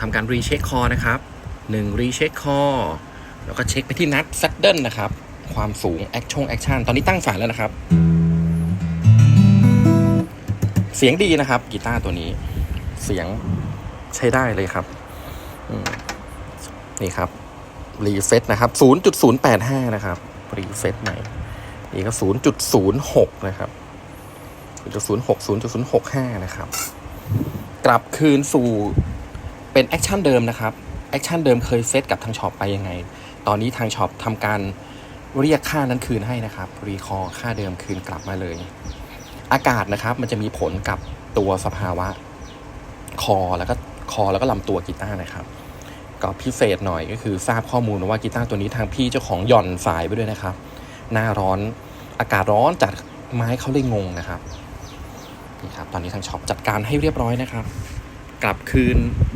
ทำการรีเช็คคอนะครับหนึ่งรีเช็คคอแล้วก็เช็คไปที่นัดซัดเดิลนะครับ ความสูงแอคชั่นแอคชั่นตอนนี้ตั้งสายแล้วนะครับ เสียงดีนะครับกีตาร์ตัวนี้ เสียงใช้ได้เลยครับนี่ครับรีเซ็ตนะครับ 0.085 นะครับรีเซ็ตใหม่นี่ก็ 0.06 นะครับ 0.06 0.065 นะครับ กลับคืนสู่ เป็นแอคชั่นเดิมนะครับแอคชั่นเดิมเคยเซตกับทางช็อปไปยังไง ตอนนี้ทางช็อปทำการเรียกค่านั้นคืนให้นะครับ รีคอร์ค่าเดิมคืนกลับมาเลย อากาศนะครับมันจะมีผลกับตัวสภาวะคอแล้วก็คอแล้วก็ลำตัวกีตาร์นะครับก็พิเศษหน่อยก็คือทราบข้อมูลว่ากีตาร์ตัวนี้ทางพี่เจ้าของหย่อนสายไปด้วยนะครับ หน้าร้อนอากาศร้อนจัดไม้เขาเลยงงนะครับนี่ครับตอนนี้ทางช็อปจัดการให้เรียบร้อยนะครับ กลับคืน